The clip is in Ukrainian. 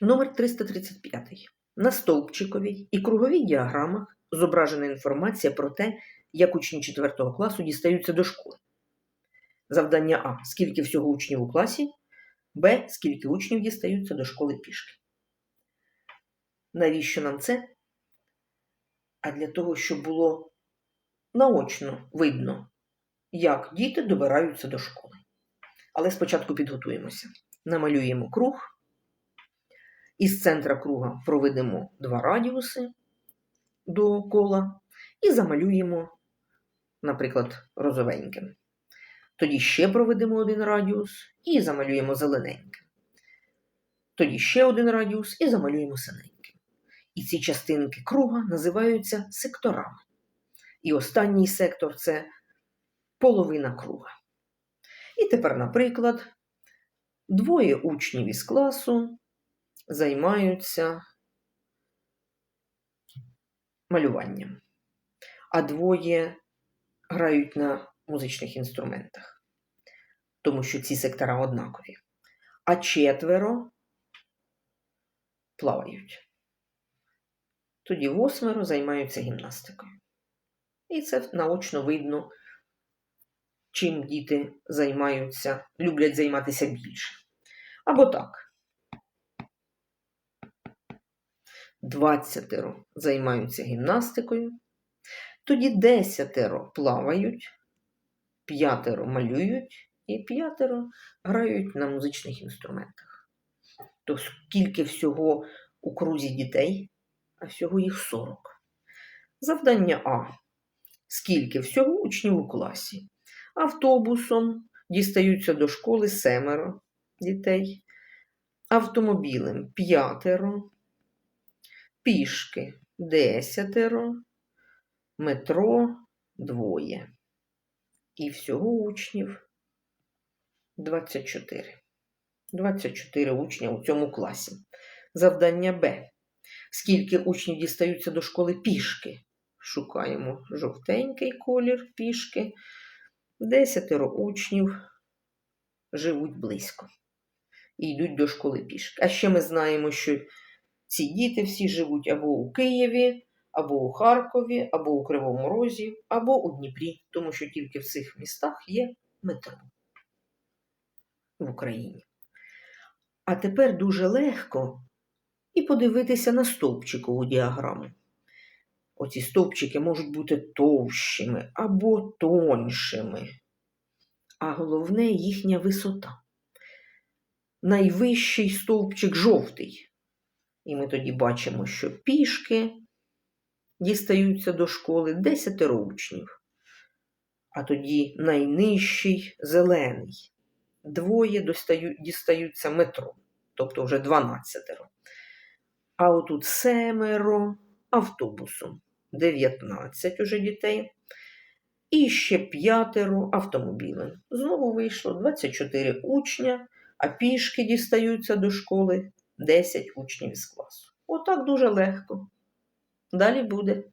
Номер 335. На стовпчиковій і круговій діаграмах зображена інформація про те, як учні 4 класу дістаються до школи. Завдання А. Скільки всього учнів у класі? Б. Скільки учнів дістаються до школи пішки. Навіщо нам це? А для того, щоб було наочно видно, як діти добираються до школи. Але спочатку підготуємося. Намалюємо круг. Із центра круга проведемо два радіуси до кола і замалюємо, наприклад, розовеньким. Тоді ще проведемо один радіус і замалюємо зелененьким. Тоді ще один радіус і замалюємо синеньким. І ці частинки круга називаються секторами. І останній сектор це половина круга. І тепер, наприклад, двоє учнів із класу займаються малюванням, а двоє грають на музичних інструментах, тому що ці сектора однакові. А четверо плавають. Тоді восьмеро займаються гімнастикою. І це наочно видно, чим діти займаються, люблять займатися більше. Або так. Двадцятеро займаються гімнастикою, тоді десятеро плавають, п'ятеро малюють і п'ятеро грають на музичних інструментах. То скільки всього у крузі дітей, а всього їх 40. Завдання А. Скільки всього учнів у класі? Автобусом дістаються до школи семеро дітей, автомобілем п'ятеро, пішки десятеро, метро двоє. І всього учнів 24. 24 учня у цьому класі. Завдання Б. Скільки учнів дістаються до школи пішки? Шукаємо жовтенький колір пішки. Десятеро учнів живуть близько і йдуть до школи пішки. А ще ми знаємо, що ці діти всі живуть або у Києві, або у Харкові, або у Кривому Розі, або у Дніпрі, тому що тільки в цих містах є метро в Україні. А тепер дуже легко і подивитися на стовпчикову діаграму. Оці стовпчики можуть бути товщими або тоншими, а головне їхня висота. Найвищий стовпчик жовтий. І ми тоді бачимо, що пішки дістаються до школи десятеро учнів, а тоді найнижчий зелений. Двоє дістаються метро, тобто вже дванадцятеро. А отут семеро автобусом. 19 уже дітей. І ще п'ятеро автомобілем. Знову вийшло 24 учня, а пішки дістаються до школи 10 учнів з класу. Отак дуже легко. Далі буде.